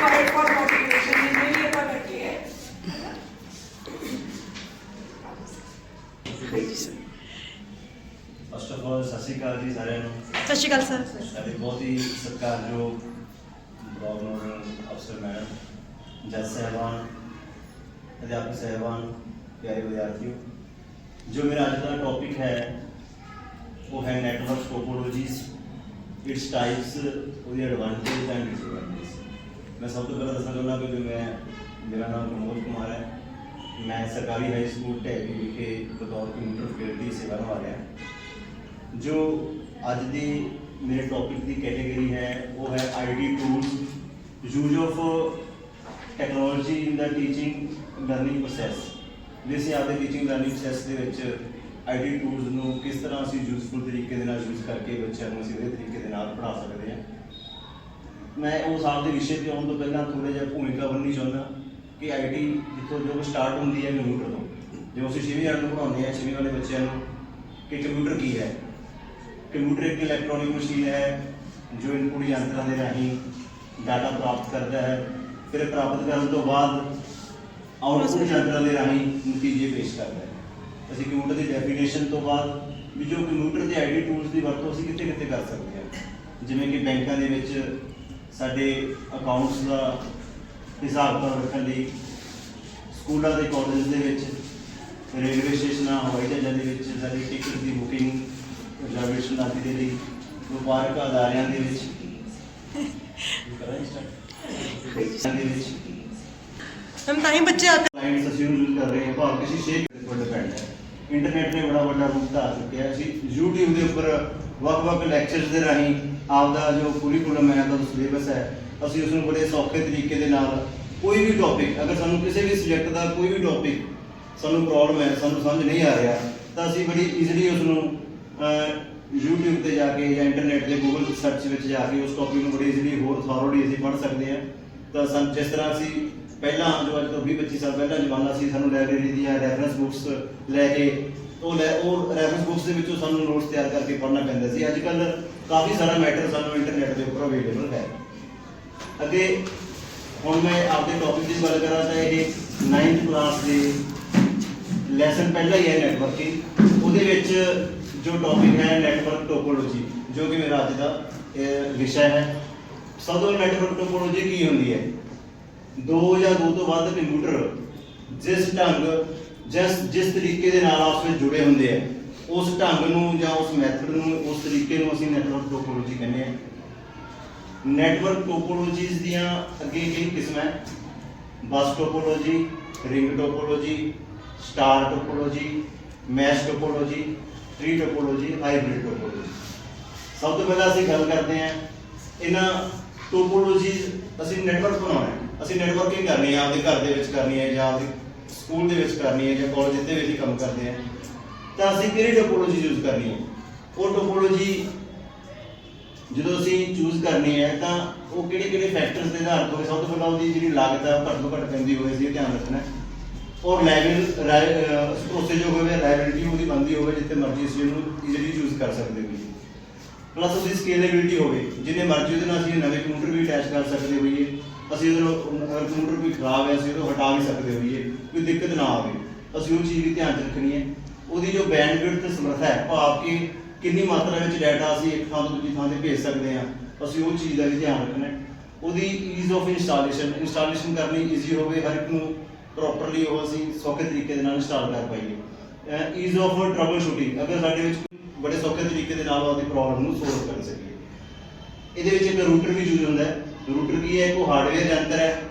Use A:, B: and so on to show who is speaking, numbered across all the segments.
A: required for motivation ਜਿੰਨੇ ਵੀ ਆਪਾਂ ਬੈਠੇ ਹੈ
B: ਫਸਟ ਆਫ ਆਲ ਸਤਿ ਸ਼੍ਰੀ ਅਕਾਲ ਜੀ ਸਾਰਿਆਂ ਨੂੰ
C: ਸਤਿ ਸ਼੍ਰੀ ਅਕਾਲ ਸਰ
B: ਸਾਡੇ ਬਹੁਤ ਹੀ ਸਤਿਕਾਰਯੋਗ ਬਲਾਕ ਨੋਡਲ ਅਫਸਰ ਮੈਡਮ ਜੱਜ ਸਾਹਿਬਾਨ ਅਧਿਆਪਕ ਸਾਹਿਬਾਨ ਪਿਆਰੇ ਵਿਦਿਆਰਥੀਓ ਜੋ ਮੇਰਾ ਅੱਜ ਦਾ ਟੌਪਿਕ ਹੈ ਉਹ ਹੈ ਨੈਟਵਰਕ ਟੋਪੋਲੋਜੀਜ਼ ਇਟਸ ਟਾਈਪਸ ਉਹਦੀ ਐਡਵਾਂਟੇਜ ਐਂਡ ਡਿਸਐਡਵਾਂਟੇਜ ਮੈਂ ਸਭ ਤੋਂ ਪਹਿਲਾਂ ਦੱਸਣਾ ਚਾਹੁੰਦਾ ਕਿ ਜੋ ਮੈਂ, ਮੇਰਾ ਨਾਮ ਪ੍ਰਮੋਦ ਕੁਮਾਰ ਹੈ। ਮੈਂ ਸਰਕਾਰੀ ਹਾਈ ਸਕੂਲ ਢੇਬੀ ਵਿਖੇ ਬਤੌਰ ਕੰਪਿਊਟਰ ਫੀਲਡ ਦੀ ਸੇਵਾ ਨਿਭਾ ਰਿਹਾ ਜੋ ਅੱਜ ਦੀ ਮੇਰੇ ਟੌਪਿਕ ਦੀ ਕੈਟਾਗਰੀ ਹੈ, ਉਹ ਹੈ IT tools use of technology in the teaching learning process ਵੀ ਅਸੀਂ ਆਪਦੇ ਟੀਚਿੰਗ ਲਰਨਿੰਗ ਪ੍ਰੋਸੈਸ ਦੇ ਵਿੱਚ ਆਈਟੀ ਟੂਲਸ ਨੂੰ ਕਿਸ ਤਰ੍ਹਾਂ ਅਸੀਂ ਯੂਜ਼ਫੁਲ ਤਰੀਕੇ ਦੇ ਨਾਲ ਯੂਜ਼ ਕਰਕੇ ਬੱਚਿਆਂ ਨੂੰ ਅਸੀਂ ਵਧੀਆ ਤਰੀਕੇ ਦੇ ਨਾਲ ਪੜ੍ਹਾ ਸਕਦੇ ਹਾਂ। ਮੈਂ ਉਸ ਆਪ ਦੇ ਵਿਸ਼ੇ ਤੇ ਆਉਣ ਤੋਂ ਪਹਿਲਾਂ ਥੋੜਾ ਜਿਹਾ ਭੂਮਿਕਾ ਬੰਨਣੀ ਚਾਹੁੰਦਾ ਕਿ ਆਈਟੀ ਜਿੱਥੋਂ ਜੋ ਸਟਾਰਟ ਹੁੰਦੀ ਹੈ ਕੰਪਿਊਟਰ ਤੋਂ ਜਿਵੇਂ ਅਸੀਂ ਛੇਵੀਂ ਵਾਲੇ ਨੂੰ ਪੜ੍ਹਾਉਂਦੇ ਹਾਂ ਛੇਵੀਂ ਵਾਲੇ ਬੱਚਿਆਂ ਨੂੰ ਕਿ ਕੰਪਿਊਟਰ ਕੀ ਹੈ? ਕੰਪਿਊਟਰ ਇੱਕ ਇਲੈਕਟ੍ਰੋਨਿਕ ਮਸ਼ੀਨ ਹੈ ਜੋ ਇਨਪੁਟ ਯੰਤਰਾਂ ਦੇ ਰਾਹੀਂ ਡਾਟਾ ਪ੍ਰਾਪਤ ਕਰਦਾ ਹੈ। ਫਿਰ ਪ੍ਰਾਪਤ ਕਰਨ ਤੋਂ ਬਾਅਦ ਆਉਟਪੁੱਟ ਯੰਤਰਾਂ ਦੇ ਰਾਹੀਂ ਨਤੀਜੇ ਪੇਸ਼ ਕਰਦਾ ਹੈ। ਅਸੀਂ ਕੰਪਿਊਟਰ ਦੀ ਡੈਫੀਨੇਸ਼ਨ ਤੋਂ ਬਾਅਦ ਵੀ ਜੋ ਕੰਪਿਊਟਰ ਦੇ ਆਈਡੀ ਟੂਲਸ ਦੀ ਵਰਤੋਂ ਅਸੀਂ ਕਿੱਥੇ ਕਿੱਥੇ ਕਰ ਸਕਦੇ ਹਾਂ? ਜਿਵੇਂ ਕਿ ਬੈਂਕਾਂ ਦੇ ਵਿੱਚ ਸਾਡੇ ਅਕਾਊਂਟਸ ਦਾ ਹਿਸਾਬ ਕਿਤਾਬ ਰੱਖਣ ਲਈ ਸਕੂਲਾਂ ਦੇ ਕਾਲਜ ਦੇ ਵਿੱਚ ਰੇਲਵੇ ਸਟੇਸ਼ਨਾਂ ਹਵਾਈ ਜਹਾਜ਼ਾਂ ਦੇ ਵਿੱਚ ਸਾਡੀ ਟਿਕਟ ਦੀ ਬੁਕਿੰਗ ਰਿਜ਼ਰਵੇਸ਼ਨ ਆਦਿ ਦੇ ਲਈ ਵਪਾਰਕ ਅਦਾਰਿਆਂ ਦੇ ਵਿੱਚ ਕਰਾਂ ਦੇ ਵਿੱਚ
C: ਹਮ ਤਾਂ ਹੀ ਬੱਚੇ ਆਤੇ
B: ਕਲਾਇੰਟਸ ਅਸੀਂ ਉਹਨੂੰ ਯੂਜ਼ ਕਰ ਰਹੇ ਹਾਂ ਭਾਵ ਕਿਸੇ ਸ਼ੇਅਰ ਦੇ ਉੱਪਰ ਡਿਪੈਂਡ ਹੈ ਇੰਟਰਨੈਟ ਨੇ ਬੜਾ ਵੱਡਾ ਰੂਪ ਧਾਰ ਚੁੱਕਿਆ ਅਸੀਂ YouTube ਦੇ ਉੱਪਰ ਵੱਖ-ਵੱਖ ਲੈਕਚਰਸ ਦੇ ਰਾਹੀਂ ਆਪਦਾ ਜੋ ਕੁਰੀਕੁਲਮ ਹੈ ਦਾ ਸਿਲੇਬਸ ਹੈ, ਅਸੀਂ ਉਸ ਨੂੰ ਬੜੇ ਸੌਖੇ ਤਰੀਕੇ ਦੇ ਨਾਲ ਕੋਈ ਵੀ ਟੌਪਿਕ ਅਗਰ ਸਾਨੂੰ ਕਿਸੇ ਵੀ ਸਬਜੈਕਟ ਦਾ ਕੋਈ ਵੀ ਟੌਪਿਕ ਸਾਨੂੰ ਪ੍ਰੋਬਲਮ ਹੈ, ਸਾਨੂੰ ਸਮਝ ਨਹੀਂ ਆ ਰਿਹਾ, ਤਾਂ ਅਸੀਂ ਬੜੀ ਈਜ਼ੀਲੀ ਉਸ ਨੂੰ YouTube ਤੇ ਜਾ ਕੇ ਜਾਂ ਇੰਟਰਨੈਟ ਤੇ Google ਸਰਚ ਵਿੱਚ ਜਾ ਕੇ ਉਸ ਟੌਪਿਕ ਨੂੰ ਬੜੀ ਈਜ਼ੀਲੀ ਹੋਰ ਥੋਰੋਲੀ ਅਸੀਂ ਪੜ੍ਹ ਸਕਦੇ ਹਾਂ। ਤਾਂ ਸਾਨੂੰ ਜਿਸ ਤਰ੍ਹਾਂ ਅਸੀਂ ਪਹਿਲਾਂ ਜੋ ਅੱਜ ਤੋਂ 20 25 ਸਾਲ ਪਹਿਲਾਂ ਜ਼ਮਾਨਾ ਸੀ, ਸਾਨੂੰ ਲਾਇਬ੍ਰੇਰੀ ਦੀਆਂ ਰੈਫਰੈਂਸ ਬੁੱਕਸ ਲੈ ਕੇ ਉਹ ਲੈ ਉਹ ਰੈਫਰੈਂਸ ਬੁੱਕਸ ਦੇ ਵਿੱਚੋਂ ਸਾਨੂੰ ਨੋਟਸ ਤਿਆਰ ਕਰਕੇ ਪੜ੍ਹਨਾ ਪੈਂਦਾ ਸੀ। ਅੱਜ ਕੱਲ ਕਾਫੀ ਸਾਰਾ ਮੈਟਰ ਸਾਨੂੰ ਇੰਟਰਨੈਟ ਦੇ ਉੱਪਰ ਅਵੇਲੇਬਲ ਹੈ। ਅੱਗੇ ਹੁਣ ਮੈਂ ਆਪਦੇ ਟੌਪਿਕ ਦੀ ਗੱਲ ਕਰਾਂ ਤਾਂ ਇਹ 9th ਕਲਾਸ ਦੇ ਲੈਸਨ ਪਹਿਲਾ ਹੀ ਹੈ ਨੈਟਵਰਕਿੰਗ ਉਹਦੇ ਵਿੱਚ ਜੋ ਟੌਪਿਕ ਹੈ ਨੈਟਵਰਕ ਟੋਪੋਲੋਜੀ ਜੋ ਕਿ ਮੇਰਾ ਅੱਜ ਦਾ ਵਿਸ਼ਾ ਹੈ। ਸਭ ਤੋਂ ਨੈਟਵਰਕ ਟੋਪੋਲੋਜੀ ਕੀ ਹੁੰਦੀ ਹੈ? ਦੋ ਜਾਂ ਦੋ ਤੋਂ ਵੱਧ ਕੰਪਿਊਟਰ ਜਿਸ ਢੰਗ ਜਿਸ ਜਿਸ ਤਰੀਕੇ ਦੇ ਨਾਲ ਆਪਸ ਵਿੱਚ ਜੁੜੇ ਹੁੰਦੇ ਆ, ਉਸ ਢੰਗ ਨੂੰ ਜਾਂ ਉਸ ਮੈਥਡ ਨੂੰ, ਉਸ ਤਰੀਕੇ ਨੂੰ ਅਸੀਂ ਨੈਟਵਰਕ ਟੋਪੋਲੋਜੀ ਕਹਿੰਦੇ ਆ। ਨੈਟਵਰਕ ਟੋਪੋਲੋਜੀਜ਼ ਦੀਆਂ ਅੱਗੇ ਕਈ ਕਿਸਮਾਂ ਹੈ। Bus topology ring topology star topology mesh topology tree topology hybrid topology ਸਭ ਤੋਂ ਪਹਿਲਾਂ ਅਸੀਂ ਗੱਲ ਕਰਦੇ ਹਾਂ, ਇਹਨਾਂ ਟੋਪੋਲੋਜੀਜ਼ ਅਸੀਂ ਨੈਟਵਰਕ ਬਣਾਉਣਾ ਅਸੀਂ ਨੈਟਵਰਕਿੰਗ ਕਰਨੀ ਹੈ ਆਪਦੇ ਘਰ ਦੇ ਵਿੱਚ ਕਰਨੀ ਹੈ ਜਾਂ ਆਪਦੇ ਸਕੂਲ ਦੇ ਵਿੱਚ ਕਰਨੀ ਹੈ ਜਾਂ ਕਾਲਜ ਦੇ ਵਿੱਚ ਹੀ ਕੰਮ ਕਰਦੇ ਹਾਂ ਤਾਂ ਅਸੀਂ ਕਿਹੜੀ ਟੋਪੋਲੋਜੀ ਯੂਜ਼ ਕਰਨੀ ਹੈ? ਉਹ ਟੋਪੋਲੋਜੀ ਜਦੋਂ ਅਸੀਂ ਚੂਜ਼ ਕਰਨੀ ਹੈ, ਤਾਂ ਉਹ ਕਿਹੜੇ ਕਿਹੜੇ ਫੈਕਟਰਸ ਦੇ ਆਧਾਰ ਤੇ ਸਭ ਤੋਂ ਪਹਿਲਾਂ ਉਹਦੀ ਜਿਹੜੀ ਲਾਗਤ ਹੈ ਘੱਟ ਤੋਂ ਘੱਟ ਪੈਂਦੀ ਹੋਵੇ ਸੀ ਧਿਆਨ ਰੱਖਣਾ ਔਰ ਲੈਵਲ ਭਰੋਸੇ ਜੋ ਹੋਵੇ ਲਾਇਬਿਲਿਟੀ ਉਹਦੀ ਬੰਦੀ ਹੋਵੇ, ਜਿੱਥੇ ਮਰਜ਼ੀ ਅਸੀਂ ਉਹਨੂੰ ਈਜ਼ੀਲੀ ਚੂਜ਼ ਕਰ ਸਕਦੇ ਹੋਈਏ। ਪਲੱਸ ਉਹਦੀ ਸਕੇਲੇਬਿਲਿਟੀ ਹੋਵੇ, ਜਿੰਨੇ ਮਰਜ਼ੀ ਉਹਦੇ ਨਾਲ ਅਸੀਂ ਨਵੇਂ ਕੰਪਿਊਟਰ ਵੀ ਅਟੈਚ ਕਰ ਸਕਦੇ ਹੋਈਏ। ਅਸੀਂ ਉਹਦੇ ਨਾਲ ਅਗਰ ਕੰਪਿਊਟਰ ਕੋਈ ਖਰਾਬ ਹੈ, ਅਸੀਂ ਉਹਨੂੰ ਹਟਾ ਵੀ ਸਕਦੇ ਹੋਈਏ ਕੋਈ ਦਿੱਕਤ ਨਾ ਆਵੇ। ਅਸੀਂ ਉਹ ਚੀਜ਼ ਵੀ ਧਿਆਨ 'ਚ ਰੱਖਣੀ ਹੈ। ਉਹਦੀ ਜੋ ਬੈਂਡਵਿਡਥ ਤੇ ਸਮਰੱਥਾ ਹੈ ਭਾਵ ਕਿ, ਕਿੰਨੀ ਮਾਤਰਾ ਵਿੱਚ ਡਾਟਾ ਅਸੀਂ ਇੱਕ ਥਾਂ ਤੋਂ ਦੂਜੀ ਥਾਂ ਤੇ ਭੇਜ ਸਕਦੇ ਹਾਂ, ਅਸੀਂ ਉਹ ਚੀਜ਼ ਦਾ ਵੀ ਧਿਆਨ ਰੱਖਣਾ ਹੈ। ਉਹਦੀ ਈਜ਼ ਆਫ ਇੰਸਟਾਲੇਸ਼ਨ ਇੰਸਟਾਲੇਸ਼ਨ ਕਰਨੀ ਈਜ਼ੀ ਹੋਵੇ, ਹਰ ਇੱਕ ਨੂੰ ਪ੍ਰੋਪਰਲੀ ਉਹ ਅਸੀਂ ਸੌਖੇ ਤਰੀਕੇ ਦੇ ਨਾਲ ਇੰਸਟਾਲ ਕਰ ਪਾਈਏ। ਈਜ਼ ਆਫ ਟਰਬਲ ਸ਼ੂਟਿੰਗ ਅਗਰ ਸਾਡੇ ਵਿੱਚ ਬੜੇ ਸੌਖੇ ਤਰੀਕੇ ਦੇ ਨਾਲ ਉਹਦੀ ਪ੍ਰੋਬਲਮ ਨੂੰ ਸੋਲਵ ਕਰ ਸਕੀਏ। ਇਹਦੇ ਵਿੱਚ ਇੱਕ ਰੂਟਰ ਵੀ ਯੂਜ਼ ਹੁੰਦਾ ਹੈ। ਰੂਟਰ ਕੀ ਹੈ, ਇੱਕ ਹਾਰਡਵੇਅਰ ਯੰਤਰ ਹੈ,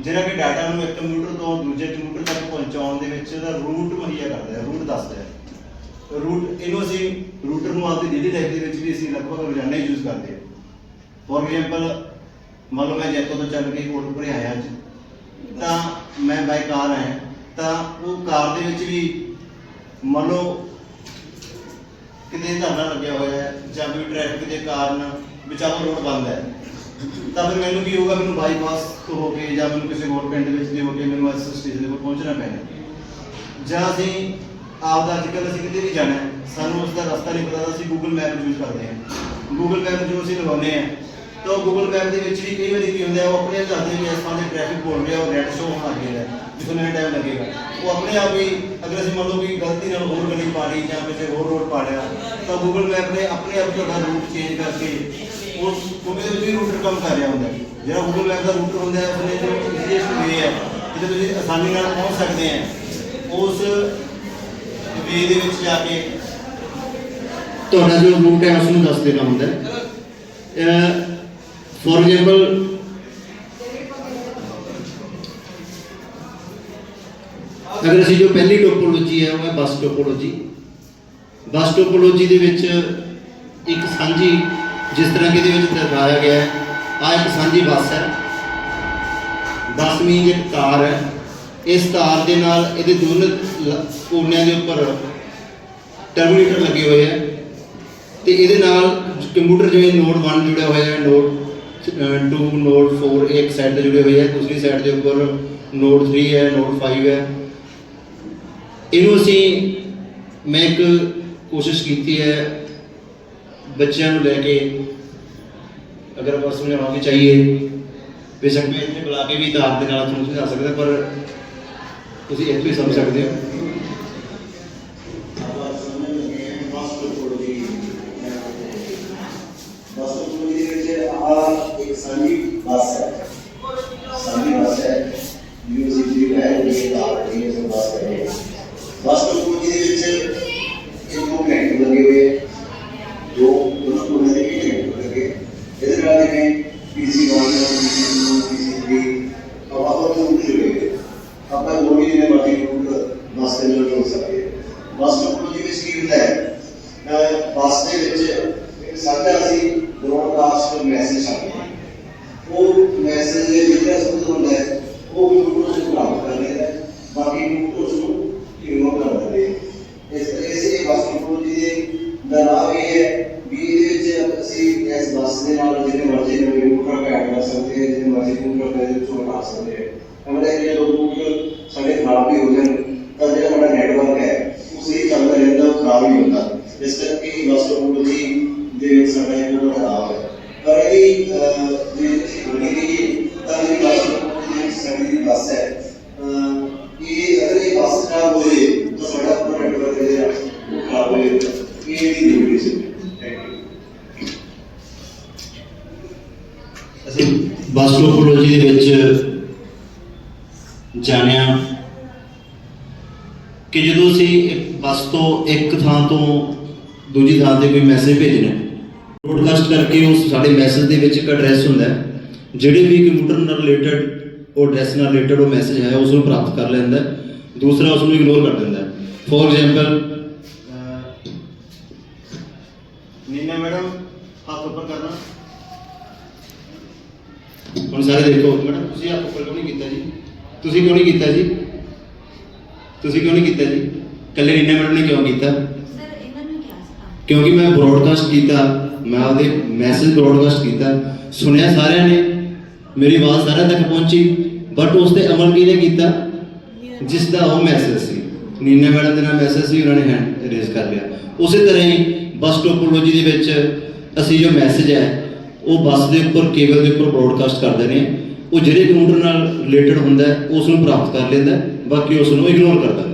B: ਜਿਹੜਾ ਕਿ ਡਾਟਾ ਨੂੰ ਇੱਕ ਕੰਪਿਊਟਰ ਤੋਂ ਦੂਜੇ ਕੰਪਿਊਟਰ ਤੱਕ ਪਹੁੰਚਾਉਣ ਦੇ ਵਿੱਚ ਉਹਦਾ ਰੂਟ ਮੁਹੱਈਆ ਕਰਦਾ ਹੈ ਰੂਟ ਦੱਸਦਾ ਹੈ। ਰੂਟ ਇਹਨੂੰ ਅਸੀਂ ਰੂਟਰ ਨੂੰ ਆਪਦੀ ਡੇਲੀ ਲਾਈਫ ਦੇ ਵਿੱਚ ਵੀ ਅਸੀਂ ਲਗਭਗ ਰੋਜ਼ਾਨਾ ਹੀ ਯੂਜ਼ ਕਰਦੇ ਹਾਂ। ਫੋਰ ਐਗਜ਼ਾਮਪਲ ਮੰਨ ਲਓ ਮੈਂ ਜੈਤੋ ਤੋਂ ਚੱਲ ਕੇ ਕੋਟਪੁਰੇ ਆਇਆ ਅੱਜ, ਤਾਂ ਮੈਂ ਬਾਈ ਕਾਰ ਆਇਆ, ਤਾਂ ਉਹ ਕਾਰ ਦੇ ਵਿੱਚ ਵੀ ਮੰਨ ਲਓ ਕਿਤੇ ਧਰਨਾ ਲੱਗਿਆ ਹੋਇਆ ਹੈ ਜਾਂ ਕੋਈ ਟ੍ਰੈਫਿਕ ਦੇ ਕਾਰਨ ਵਿਚਾਰੋਂ ਰੋਡ ਬੰਦ ਹੈ। ਤਾਂ ਫਿਰ ਮੈਨੂੰ ਕੀ ਹੋਊਗਾ ਮੈਨੂੰ ਬਾਈਪਾਸ ਤੋਂ ਹੋ ਕੇ ਜਾਂ ਮੈਨੂੰ ਕਿਸੇ ਹੋਰ ਪਿੰਡ ਵਿੱਚ ਦੀ ਹੋ ਕੇ ਮੈਨੂੰ ਇਸ ਸਟੇਸ਼ਨ ਦੇ ਕੋਲ ਪਹੁੰਚਣਾ ਪੈਣਾ। ਜਾਂ ਅਸੀਂ ਆਪਦਾ ਅੱਜ ਕੱਲ੍ਹ ਅਸੀਂ ਕਿਤੇ ਵੀ ਜਾਣਾ ਹੈ, ਸਾਨੂੰ ਉਸ ਦਾ ਰਸਤਾ ਨਹੀਂ ਪਤਾ ਤਾਂ ਅਸੀਂ ਗੂਗਲ ਮੈਪ ਯੂਜ਼ ਕਰਦੇ ਹਾਂ। ਗੂਗਲ ਮੈਪ ਜੋ ਅਸੀਂ ਲਗਾਉਂਦੇ ਹਾਂ ਤਾਂ ਗੂਗਲ ਮੈਪ ਦੇ ਵਿੱਚ ਵੀ ਕਈ ਵਾਰੀ ਕੀ ਹੁੰਦਾ ਹੈ, ਉਹ ਆਪਣੇ ਆਪ ਦੱਸਦੇ ਕਿ ਇਸ ਥਾਂ ਤੇ ਟ੍ਰੈਫਿਕ ਬੋਲ ਰਿਹਾ ਉਹ ਰੈਡ ਸ਼ੋ ਹੋਣ ਲੱਗ ਗਿਆ ਜਿਸ ਨੂੰ ਟਾਈਮ ਲੱਗੇਗਾ। ਉਹ ਆਪਣੇ ਆਪ ਹੀ ਅਗਰ ਅਸੀਂ ਮੰਨ ਲਓ ਕਿ ਗਲਤੀ ਨਾਲ ਹੋਰ ਗਲੀ ਪਾ ਲਈ ਜਾਂ ਕਿਸੇ ਹੋਰ ਰੋਡ ਪਾ ਲਿਆ ਤਾਂ ਗੂਗਲ ਮੈਪ ਨੇ ਆਪਣੇ ਆਪ ਤੁਹਾਡਾ ਰੂਟ ਚੇਂਜ ਕਰਕੇ ਉਹ ਕਿਉਂਕਿ ਵਿੱਚ ਵੀ ਰੂਟਰ ਕੰਮ ਕਰ ਰਿਹਾ ਹੁੰਦਾ। ਜਿਹੜਾ ਗੂਗਲ ਮੈਪ ਦਾ ਰੂਟਰ ਹੁੰਦਾ ਹੈ, ਉਹਨੇ ਜੋ ਈਜ਼ੀਐਸਟ ਵੇ ਹੈ, ਜਿਹਦੇ ਤੁਸੀਂ ਆਸਾਨੀ ਨਾਲ ਪਹੁੰਚ ਸਕਦੇ ਆ ਉਸ ਵੇ ਦੇ ਵਿੱਚ ਜਾ ਕੇ ਤੁਹਾਡਾ ਜੋ ਰੂਟ ਹੈ ਉਸ ਨੂੰ ਦੱਸ ਦੇਣਾ ਹੁੰਦਾ ਫੋਰ ਐਗਜ਼ਾਮਪਲ ਅਗਰ ਅਸੀਂ ਜੋ ਪਹਿਲੀ ਟੋਪੋਲੋਜੀ ਹੈ, ਉਹ ਹੈ ਬੱਸ ਟੋਪੋਲੋਜੀ। ਬੱਸ ਟੋਪੋਲੋਜੀ ਦੇ ਵਿੱਚ ਇੱਕ ਸਾਂਝੀ ਜਿਸ ਤਰ੍ਹਾਂ ਕਿ ਇਹਦੇ ਵਿੱਚ ਦਿਖਾਇਆ ਗਿਆ ਹੈ ਆ ਇੱਕ ਸਾਂਝੀ ਬੱਸ ਹੈ। ਬੱਸ ਮੀਨ ਇੱਕ ਤਾਰ ਹੈ। ਇਸ ਤਾਰ ਦੇ ਨਾਲ ਇਹਦੇ ਦੋਨੋਂ ਕੋਨਿਆਂ ਦੇ ਉੱਪਰ ਟਰਮੀਨੇਟਰ ਲੱਗੇ ਹੋਏ ਹੈ ਤੇ ਇਹਦੇ ਨਾਲ ਕੰਪਿਊਟਰ ਜਿਵੇਂ ਨੋਡ 1 ਜੁੜਿਆ ਹੋਇਆ ਹੈ, ਨੋਡ 2 ਨੋਡ 4 ਇੱਕ ਸਾਈਡ ਤੇ ਜੁੜੇ ਹੋਏ ਹੈ। ਦੂਸਰੀ ਸਾਈਡ ਦੇ ਉੱਪਰ ਨੋਡ 3 ਹੈ, ਨੋਡ 5 ਹੈ। ਇਹਨੂੰ ਅਸੀਂ ਮੈਂ ਇੱਕ ਕੋਸ਼ਿਸ਼ ਕੀਤੀ ਹੈ ਬੱਚਿਆਂ ਨੂੰ ਲੈ ਕੇ ਅਗਰ ਆਪਾਂ ਸਮਝਾਉਣਾ ਚਾਹੀਏ ਬੇਸ਼ੱਕ ਮੈਂ ਇੱਥੇ ਬੁਲਾ ਕੇ ਵੀ ਤਾਰ ਦੇ ਨਾਲ ਤੁਹਾਨੂੰ ਸਮਝਾ ਸਕਦਾ ਪਰ ਤੁਸੀਂ ਇੱਥੇ ਹੀ ਸਮਝ ਸਕਦੇ ਹੋ ਆਪਾਂ ਸਮਝਣ ਲੱਗੇ ਹਾਂ ਮਾਸਟਰ ਟੋਪੋਲੋਜੀ ਮਾਸਟਰ ਟੋਪੋਲੋਜੀ ਦੇ ਵਿੱਚ ਆ ਇੱਕ ਸਾਂਝੀ ਬੱਸ ਹੈ ਸਾਂਝੀ ਬੱਸ ਹੈ ਯੂਨੀਵਰਸਿਟੀ ਹੈ ਇਹ ਤਾਰ ਦੀ ਇਹ ਬੱਸ ਹੈ ਬੱਸ ਟੋਪੋਲੋਜੀ ਦੇ ਵਿੱਚ ਇੱਕ ਦੋ ਘੰਟੇ ਲੱਗੇ ਹੋਏ ਹੈ। ਦੋ ਦੋਨੋਂ ਕੋਨੇ ਦੇ ਵੀ ਘੰਟੇ ਲੱਗੇ ਇਹਦੇ ਨਾਲ ਜਿਵੇਂ ਪੀਸੀ 1 ਪੀਸੀ 2 ਪੀਸੀ 3 ਆਪਾਂ ਉਹ ਨੂੰ ਜੁੜੇ ਆਪਾਂ ਲੋੜੀ ਦੇ ਮਰਜ਼ੀ ਨੂੰ ਬੱਸ ਦੇ ਨਾਲ ਜੋੜ ਸਕਦੇ ਹਾਂ ਬੱਸ ਟੋਪੋਲੋਜੀ ਵਿੱਚ ਕੀ ਹੁੰਦਾ ਹੈ ਅਹ ਬੱਸ ਦੇ ਵਿੱਚ ਸਾਡਾ ਅਸੀਂ ਬ੍ਰੌਡਕਾਸਟ ਮੈਸੇਜ ਆਉਂਦਾ ਹੈ ਉਹ ਮੈਸੇਜ ਦੇ ਜਿਹੜਾ ਸੰਬੰਧ ਹੁੰਦਾ ਹੈ ਉਹ ਕੰਪਿਊਟਰ ਤੋਂ ਪ੍ਰਾਪਤ ਕਰ ਲੈਂਦਾ ਹੈ ਬਾਕੀ ਕੰਪਿਊਟਰ ਉਸ ਨੂੰ ਇਗਨੋਰ ਕਰ ਦਿੰਦੇ ਹੈ ਇਸ ਇਸੇ ਬੱਸ ਟੈਕਨੋਲੋਜੀ ਦੇ ਦਾ ਲਾਭ ਇਹ ਹੈ ਵੀ ਇਹਦੇ ਵਿੱਚ ਅਸੀਂ ਇਸ ਬੱਸ ਦੇ ਨਾਲ ਜਿੰਨੇ ਮਰਜ਼ੀ ਨਵੇਂ ਕੰਪਿਊਟਰ ਐਡ ਕਰ ਸਕਦੇ ਹਾਂ ਜਿੰਨੇ ਮਰਜ਼ੀ ਕੰਪਿਊਟਰ ਦੇ ਵਿੱਚ ਬਣਾ ਸਕਦੇ ਹਾਂ ਅਗਰ ਇਹ ਲੋਕ ਕੰਪਿਊਟਰ ਸਾਡੇ ਖਰਾਬ ਵੀ ਹੋ ਜਾਣ ਤਾਂ ਜਿਹੜਾ ਸਾਡਾ ਨੈਟਵਰਕ ਹੈ ਉਹ ਸਹੀ ਚੱਲਦਾ ਰਹਿੰਦਾ ਉਹ ਖਰਾਬ ਨਹੀਂ ਹੁੰਦਾ ਇਸ ਕਰਕੇ ਇਹ ਬੱਸ ਟੈਕਨੋਲੋਜੀ ਦੇ ਵਿੱਚ ਸਾਡਾ ਇਹ ਬਹੁਤ ਖਰਾਬ ਹੈ ਪਰ ਇਹਦੀ ਅਹ, ਜੇ ਅਸੀਂ ਬਣੀ ਦੀ ਤਾਂ ਇਹ ਬੱਸ ਟੈਕਨੋਲੋਜੀ ਸਾਡੀ ਜਿਹੜੀ ਬੱਸ ਹੈ ਅਹ, ਇਹ ਅਗਰ ਇਹ ਬੱਸ ਖਰਾਬ ਹੋ ਜਾਏ ਤਾਂ ਸਾਡਾ ਪੂਰਾ ਨੈਟਵਰਕ ਜਿਹੜਾ ਉਹ ਖਰਾਬ ਹੋ ਜਾਏਗਾ ਇਹ ਇਹਦੀ ਡਿਊਟੀ ਸੀ ਥੈਂਕ ਯੂ ਅਸੀਂ ਬੱਸ ਟੋਪੋਲੋਜੀ ਦੇ ਵਿੱਚ ਜਾਣਿਆ ਕਿ ਜਦੋਂ ਅਸੀਂ ਇੱਕ ਬੱਸ ਤੋਂ ਇੱਕ ਥਾਂ ਤੋਂ ਦੂਜੀ ਥਾਂ ਤੇ ਕੋਈ ਮੈਸੇਜ ਭੇਜਣਾ ਬ੍ਰੋਡਕਾਸਟ ਕਰਕੇ ਉਸ ਸਾਡੇ ਮੈਸੇਜ ਦੇ ਵਿੱਚ ਇੱਕ ਐਡਰੈਸ ਹੁੰਦਾ ਹੈ ਜਿਹੜੇ ਵੀ ਕੰਪਿਊਟਰ ਨਾਲ ਰਿਲੇਟਡ ਉਹ ਐਡਰੈਸ ਨਾਲ ਰਿਲੇਟਡ ਉਹ ਮੈਸੇਜ ਹੈ ਉਸ ਨੂੰ ਪ੍ਰਾਪਤ ਕਰ ਲੈਂਦਾ ਦੂਸਰਾ ਉਸ ਨੂੰ ਇਗਨੋਰ ਕਰ ਦਿੰਦਾ ਫੋਰ ਐਗਜ਼ਾਮਪਲ ਨੀਨਾ ਮੈਡਮ ਹੱਥ ਉੱਪਰ ਕਰਨਾ। ਹੁਣ ਸਾਰੇ ਦੇਖੋ ਮੈਡਮ ਤੁਸੀਂ ਹੱਥ ਉੱਪਰ ਕਿਉਂ ਨਹੀਂ ਕੀਤਾ ਜੀ? ਤੁਸੀਂ ਕਿਉਂ ਨਹੀਂ ਕੀਤਾ ਜੀ? ਤੁਸੀਂ ਕਿਉਂ ਨਹੀਂ ਕੀਤਾ ਜੀ? ਕੱਲੇ ਨੀਨਾ ਮੈਡਮ ਨੇ ਕਿਉਂ ਕੀਤਾ?
D: ਸਰ ਇਹਨਾਂ ਨੂੰ ਕਿਹਾ ਸੀ
B: ਕਿਉਂਕਿ ਮੈਂ ਬ੍ਰੌਡਕਾਸਟ ਕੀਤਾ। ਮੈਂ ਉਹਦੇ ਮੈਸੇਜ ਬ੍ਰੌਡਕਾਸਟ ਕੀਤਾ। ਸੁਣਿਆ ਸਾਰਿਆਂ ਨੇ। ਮੇਰੀ ਆਵਾਜ਼ ਸਾਰਿਆਂ ਤੱਕ ਪਹੁੰਚੀ। ਬਟ ਉਸ ਤੇ ਅਮਲ ਕਿਹਨੇ ਕੀਤਾ? ਜਿਸ ਦਾ ਉਹ ਮੈਸੇਜ ਸੀ। ਨੀਨਾ ਮੈਡਮ ਦੇ ਨਾਲ ਮੈਸੇਜ ਸੀ ਉਹਨਾਂ ਨੇ ਹੈਂਡ ਰੇਜ਼ ਕਰ ਲਿਆ। ਉਸੇ ਤਰ੍ਹਾਂ ਹੀ ਬੱਸ ਟੋਪੋਲੋਜੀ ਦੇ ਵਿੱਚ ਅਸੀਂ ਜੋ ਮੈਸੇਜ ਹੈ ਉਹ ਬੱਸ ਦੇ ਉੱਪਰ ਕੇਬਲ ਦੇ ਉੱਪਰ ਬ੍ਰੌਡਕਾਸਟ ਕਰਦੇ ਨੇ। ਉਹ ਜਿਹੜੇ ਕੰਪਿਊਟਰ ਨਾਲ ਰਿਲੇਟਡ ਹੁੰਦਾ ਹੈ, ਉਸ ਨੂੰ ਪ੍ਰਾਪਤ ਕਰ ਲੈਂਦਾ ਬਾਕੀ ਉਸ ਨੂੰ ਇਗਨੋਰ ਕਰਦਾ।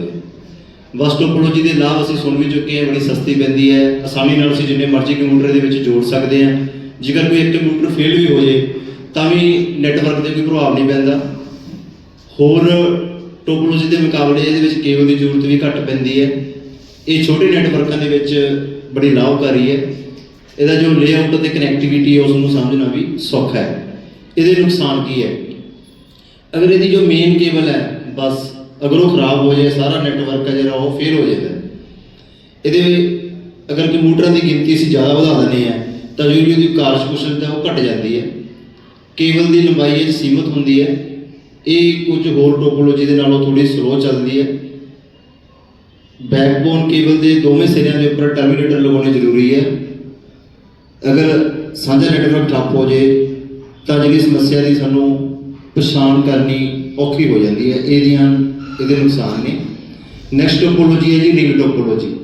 B: ਬਸ ਟੋਪੋਲੋਜੀ ਦੇ ਲਾਭ ਅਸੀਂ ਸੁਣ ਵੀ ਚੁੱਕੇ ਹਾਂ, ਬੜੀ ਸਸਤੀ ਪੈਂਦੀ ਹੈ। ਆਸਾਨੀ ਨਾਲ ਅਸੀਂ ਜਿੰਨੇ ਮਰਜ਼ੀ ਕੰਪਿਊਟਰ ਦੇ ਵਿੱਚ ਜੋੜ ਸਕਦੇ ਹਾਂ। ਜੇਕਰ ਕੋਈ ਇੱਕ ਕੰਪਿਊਟਰ ਫੇਲ ਵੀ ਹੋ ਜੇ ਤਾਂ ਵੀ ਨੈਟਵਰਕ ਤੇ ਕੋਈ ਪ੍ਰਭਾਵ ਨਹੀਂ ਪੈਂਦਾ। ਹੋਰ ਟੋਪੋਲੋਜੀ ਦੇ ਮੁਕਾਬਲੇ ਇਹਦੇ ਵਿੱਚ ਕੇਬਲ ਦੀ ਜ਼ਰੂਰਤ ਵੀ ਘੱਟ ਪੈਂਦੀ ਹੈ। ਇਹ ਛੋਟੇ ਨੈਟਵਰਕਾਂ ਦੇ ਵਿੱਚ ਬੜੀ ਲਾਭਕਾਰੀ ਹੈ। ਇਹਦਾ ਜੋ ਲੇਆਊਟ ਅਤੇ ਕਨੈਕਟੀਵਿਟੀ ਹੈ ਉਸ ਨੂੰ ਸਮਝਣਾ ਵੀ ਸੌਖਾ ਹੈ। ਇਹਦੇ ਨੁਕਸਾਨ ਕੀ ਹੈ? ਅਗਰ ਇਹਦੀ ਜੋ ਮੇਨ ਕੇਬਲ ਹੈ, ਬਸ ਅਗਰ ਉਹ ਖਰਾਬ ਹੋ ਜਾਏ, ਸਾਰਾ ਨੈਟਵਰਕ ਹੈ ਜਿਹੜਾ, ਉਹ ਫੇਲ ਹੋ ਜਾਂਦਾ ਇਹਦੇ ਅਗਰ ਕੰਪਿਊਟਰਾਂ ਦੀ ਗਿਣਤੀ ਅਸੀਂ ਜ਼ਿਆਦਾ ਵਧਾ ਦਿੰਦੇ ਆ ਤਾਂ ਜਿਹੜੀ ਉਹਦੀ ਕਾਰਜਕੁਸ਼ਲਤਾ ਉਹ ਘਟ ਜਾਂਦੀ ਹੈ। ਕੇਬਲ ਦੀ ਲੰਬਾਈ ਇਹ ਸੀਮਤ ਹੁੰਦੀ ਹੈ। ਇਹ ਕੁਝ ਹੋਰ ਟੋਪੋਲੋਜੀ ਦੇ ਨਾਲੋਂ ਥੋੜੀ ਸਲੋ ਚੱਲਦੀ ਹੈ। ਬੈਕਬੋਨ ਕੇਬਲ ਦੇ ਦੋਵੇਂ ਸਿਰਿਆਂ ਦੇ ਉੱਪਰ ਟਰਮੀਨੇਟਰ ਲਗਾਉਣੇ ਜ਼ਰੂਰੀ ਹੈ। ਅਗਰ ਸਾਂਝਾ ਨੈਟਵਰਕ ਠੱਪ ਹੋ ਜੇ ਤਾਂ ਜਿਹੜੀ ਸਮੱਸਿਆ ਦੀ ਸਾਨੂੰ ਪਛਾਣ ਕਰਨੀ ਔਖੀ ਹੋ ਜਾਂਦੀ ਹੈ। ਇਹਦੀਆਂ ਇਹਦੇ ਨੁਕਸਾਨ ਨੇ। ਨੈਕਸਟ ਟੋਪੋਲੋਜੀ ਹੈ ਜੀ ਰਿੰਗ ਟੋਪੋਲੋਜੀ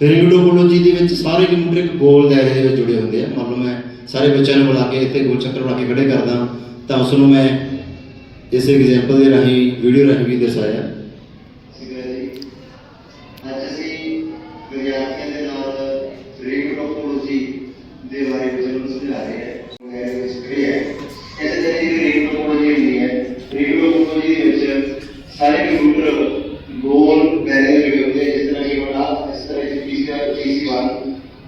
B: ਰਿੰਗ ਟੋਪੋਲੋਜੀ ਦੇ ਵਿੱਚ ਸਾਰੇ ਕੰਪਿਊਟਰ ਇੱਕ ਗੋਲ ਦਾਇਰੇ ਦੇ ਵਿੱਚ ਜੁੜੇ ਹੁੰਦੇ ਆ। ਮੰਨ ਲਓ ਮੈਂ
E: ਸਾਰੇ ਬੱਚਿਆਂ ਨੂੰ ਬੁਲਾ ਕੇ ਇੱਥੇ ਗੋਲ ਚੱਕਰ ਬਣਾ ਕੇ ਖੜੇ ਕਰਦਾ ਤਾਂ ਉਸ ਨੂੰ ਮੈਂ ਇਸ ਐਗਜ਼ਾਮਪਲ ਦੇ ਰਾਹੀਂ ਵੀਡੀਓ ਰਾਹੀਂ ਵੀ ਦਰਸਾਇਆ।
B: 1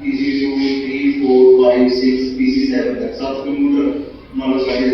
B: ਪੀਸੀ 2 3 4 5 6 ਪੀਸੀ 7 ਤੱਕ ਸਭ ਕੰਪਿਊਟਰ ਮੰਨ ਲਓ ਸਾਰੇ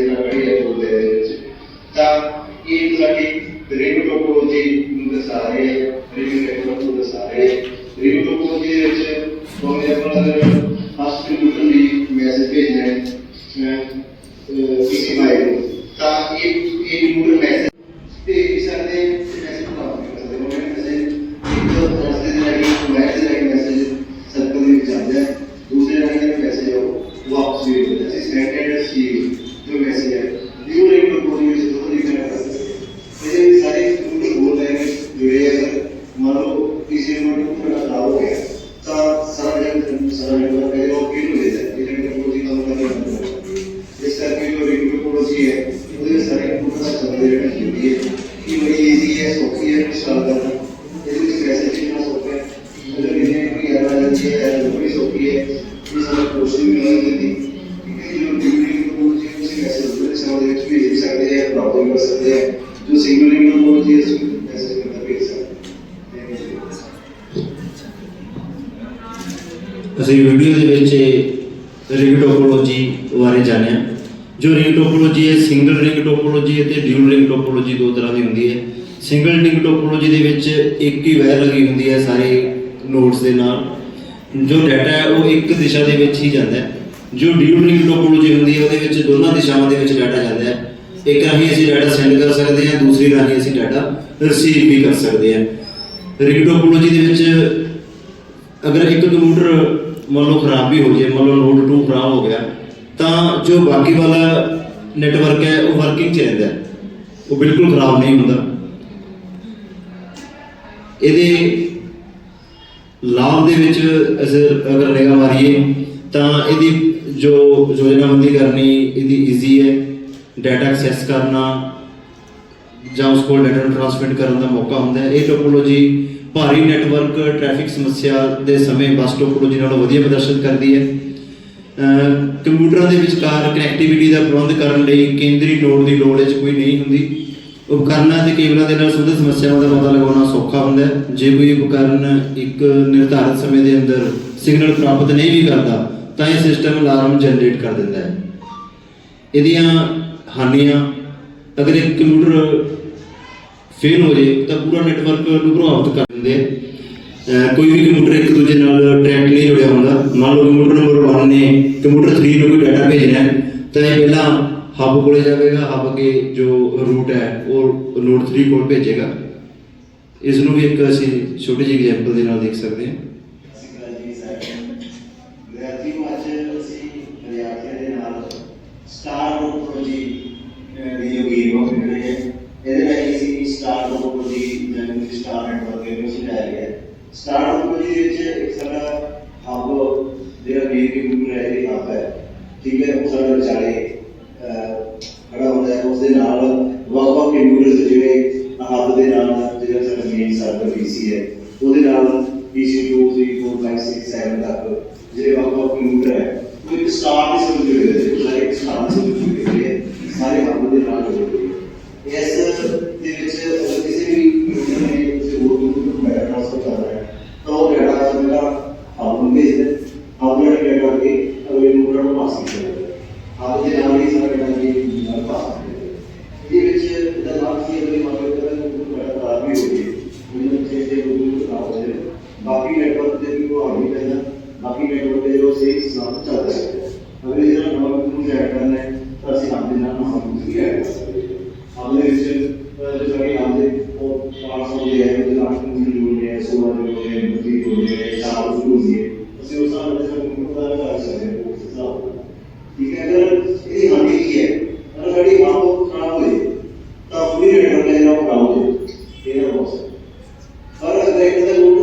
B: ਨਾਲ ਜੋ
E: ਡਾਟਾ ਹੈ ਉਹ ਇੱਕ ਦਿਸ਼ਾ ਦੇ ਵਿੱਚ ਹੀ ਜਾਂਦਾ ਹੈ। ਜੋ ਡਿਊਲ ਟੋਪੋਲੋਜੀ ਹੁੰਦੀ ਹੈ, ਉਹਦੇ ਵਿੱਚ ਦੋਨਾਂ ਦਿਸ਼ਾਵਾਂ ਦੇ ਵਿੱਚ ਡਾਟਾ ਜਾਂਦਾ ਹੈ। ਇੱਕ ਰਾਹੀਂ ਅਸੀਂ ਡਾਟਾ ਸੈਂਡ ਕਰ ਸਕਦੇ ਹਾਂ, ਦੂਸਰੀ ਰਾਹੀਂ ਅਸੀਂ ਡਾਟਾ ਰਿਸੀਵ ਵੀ ਕਰ ਸਕਦੇ ਹਾਂ। ਰਿੰਗ ਟੋਪੋਲੋਜੀ ਦੇ ਵਿੱਚ ਅਗਰ ਇੱਕ ਕੰਪਿਊਟਰ ਮੰਨ ਲਓ ਖਰਾਬ ਵੀ ਹੋ ਜਾਏ, ਮੰਨ ਲਓ ਨੋਡ 2 ਖਰਾਬ ਹੋ ਗਿਆ, ਤਾਂ ਜੋ ਬਾਕੀ ਵਾਲਾ ਨੈਟਵਰਕ ਹੈ, ਉਹ ਵਰਕਿੰਗ ਚ ਰਹਿੰਦਾ ਉਹ ਬਿਲਕੁਲ ਖਰਾਬ ਨਹੀਂ ਹੁੰਦਾ। ਇਹਦੇ ਲਾਭ ਦੇ ਵਿੱਚ ਅਸੀਂ ਅਗਰ ਨਿਗਾਹ ਮਾਰੀਏ, ਤਾਂ ਇਹਦੀ ਜੋ ਯੋਜਨਾਬੰਦੀ ਕਰਨੀ, ਇਹਦੀ ਈਜ਼ੀ ਹੈ। ਡਾਟਾ ਐਕਸੈਸ ਕਰਨਾ, ਜਾਂ ਉਸ ਕੋਲ ਡਾਟਾ ਟ੍ਰਾਂਸਮਿਟ ਕਰਨ ਦਾ ਮੌਕਾ ਹੁੰਦਾ ਹੈ। ਇਹ ਟੋਪੋਲੋਜੀ ਭਾਰੀ ਨੈਟਵਰਕ ਟ੍ਰੈਫਿਕ ਸਮੱਸਿਆ ਦੇ ਸਮੇਂ ਬੱਸ ਟੋਪੋਲੋਜੀ ਨਾਲੋਂ ਵਧੀਆ ਪ੍ਰਦਰਸ਼ਨ ਕਰਦੀ ਹੈ। ਕੰਪਿਊਟਰਾਂ ਦੇ ਵਿਚਕਾਰ ਕਨੈਕਟੀਵਿਟੀ ਦਾ ਪ੍ਰਬੰਧ ਕਰਨ ਲਈ ਕੇਂਦਰੀ ਨੋਡ ਦੀ ਲੋੜ ਇਹ 'ਚ ਕੋਈ ਨਹੀਂ ਹੁੰਦੀ। ਉਪਕਰਨਾਂ ਤੇ ਕੇਬਲਾਂ ਦੇ ਨਾਲ ਸੰਬੰਧਿਤ ਸਮੱਸਿਆਵਾਂ ਦਾ ਪਤਾ ਲਗਾਉਣਾ ਸੌਖਾ ਹੁੰਦਾ ਹੈ। ਜੇ ਕੋਈ ਉਪਕਰਨ ਇੱਕ ਨਿਰਧਾਰਤ ਸਮੇਂ ਦੇ ਅੰਦਰ ਸਿਗਨਲ ਪ੍ਰਾਪਤ ਨਹੀਂ ਵੀ ਕਰਦਾ, ਤਾਂ ਇਹ ਸਿਸਟਮ ਅਲਾਰਮ ਜਨਰੇਟ ਕਰ ਦਿੰਦਾ ਹੈ। ਇਹਦੀਆਂ ਹਾਨੀਆਂ, ਅਗਰ ਇੱਕ ਕੰਪਿਊਟਰ ਫੇਲ ਹੋ ਜੇ ਤਾਂ ਪੂਰਾ ਨੈਟਵਰਕ ਨੂੰ ਪ੍ਰਭਾਵਿਤ ਕਰ ਦਿੰਦੇ ਆ ਕੋਈ ਵੀ ਕੰਪਿਊਟਰ ਇੱਕ ਦੂਜੇ ਨਾਲ ਟਰੈਕ ਨਹੀਂ ਜੁੜਿਆ ਹੁੰਦਾ। ਮੰਨ ਲਓ ਕੰਪਿਊਟਰ ਨੰਬਰ 1 ਨੇ ਕੰਪਿਊਟਰ 3 ਨੂੰ ਕੋਈ ਡਾਟਾ ਭੇਜਣਾ ਹੈ, ਤਾਂ ਇਹ ਪਹਿਲਾਂ ਹੱਬ ਕੋਲੇ ਜਾਵੇਗਾ, ਹੱਬ ਅੱਗੇ ਜੋ ਰੂਟ ਹੈ, ਉਹ ਨੋਡ 3 ਕੋਲ ਭੇਜੇਗਾ। ਇਸ ਨੂੰ ਵੀ ਇੱਕ ਅਸੀਂ ਛੋਟੀ ਜਿਹੀ ਐਗਜ਼ਾਮਪਲ ਦੇ ਨਾਲ ਦੇਖ ਸਕਦੇ ਹਾਂ।
B: ਵਿਦਿਆਰਥੀ ਨੂੰ ਅੱਜ ਅਸੀਂ ਵਿਦਿਆਰਥੀਆਂ ਦੇ ਨਾਲ ਸਟਾਰ ਟੋਪੋਲੋਜੀ ਦੀ ਜੋ ਗੇਮ ਉਹ ਖੇਡ ਰਹੇ ਹਾਂ ਇਹਦੇ ਵਿੱਚ ਅਸੀਂ ਸਟਾਰ ਟੋਪੋਲੋਜੀ ਜਾਨੀ ਕਿ ਸਟਾਰ ਨੈਟਵਰਕ ਦੇ ਵਿੱਚ ਲਿਆ ਗਿਆ ਸਟਾਰ ਟੋਪੋਲੋਜੀ ਦੇ ਵਿੱਚ ਇੱਕ ਸਾਡਾ ਹੱਬ ਜਿਹੜਾ ਮੇਨ ਕੰਪਿਊਟਰ ਹੈ ਇਹ ਹੱਬ ਹੈ ਠੀਕ ਹੈ ਉਹ ਸਾਡਾ ਵਿਚਾਲੇ servo da cruz. ਪਰ ਅਗਰ